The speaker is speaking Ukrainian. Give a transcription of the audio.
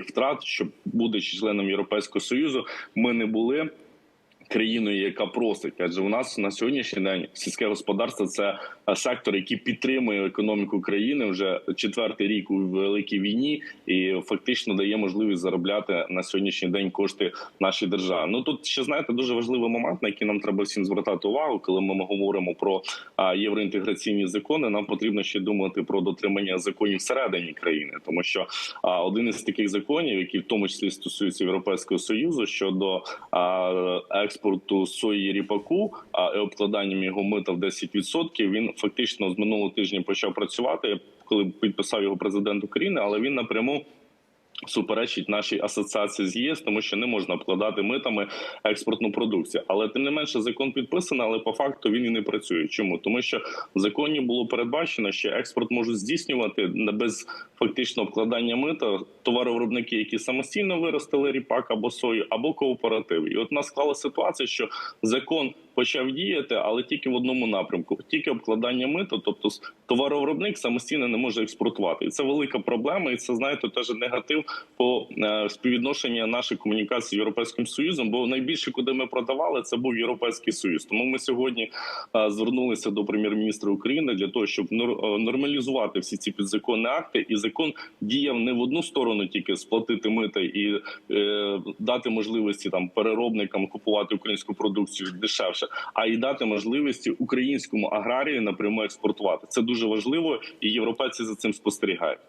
втрат, щоб будучи членом Європейського союзу, ми не були. Країною, яка просить, адже у нас на сьогоднішній день сільське господарство це е, сектор, який підтримує економіку країни вже четвертий рік у великій війні, і фактично дає можливість заробляти на сьогоднішній день кошти нашій державі. Ну тут ще знаєте дуже важливий момент, на який нам треба всім звертати увагу, коли ми говоримо про євроінтеграційні закони. Нам потрібно ще думати про дотримання законів всередині країни, тому що один із таких законів, який в тому числі стосується європейського союзу щодо а, експорту сої ріпаку, а обкладанням його мита в 10%, він фактично з минулого тижня почав працювати, коли підписав його президент України, але він напряму. Суперечить нашій асоціації з ЄС, тому що не можна обкладати митами експортну продукцію. Але тим не менше закон підписаний, але по факту він і не працює. Чому тому, що в законі було передбачено, що експорт можуть здійснювати без фактично обкладання мита товаровиробники, які самостійно виростили ріпак або сою, або кооперативи. І от у нас склала ситуація, що закон почав діяти, але тільки в одному напрямку: тільки обкладання мита, тобто товаровиробник самостійно не може експортувати. І це велика проблема, і це знаєте, теж негатив по е, співвідношенню нашої комунікації з європейським союзом. Бо найбільше, куди ми продавали, це був європейський союз. Тому ми сьогодні е, звернулися до прем'єр-міністра України для того, щоб е, нормалізувати всі ці підзаконні акти, і закон діяв не в одну сторону, тільки сплатити мита і дати можливості там переробникам купувати українську продукцію дешевше, а й дати можливості українському аграрію напряму експортувати. Це дуже важливо, і європейці за цим спостерігають.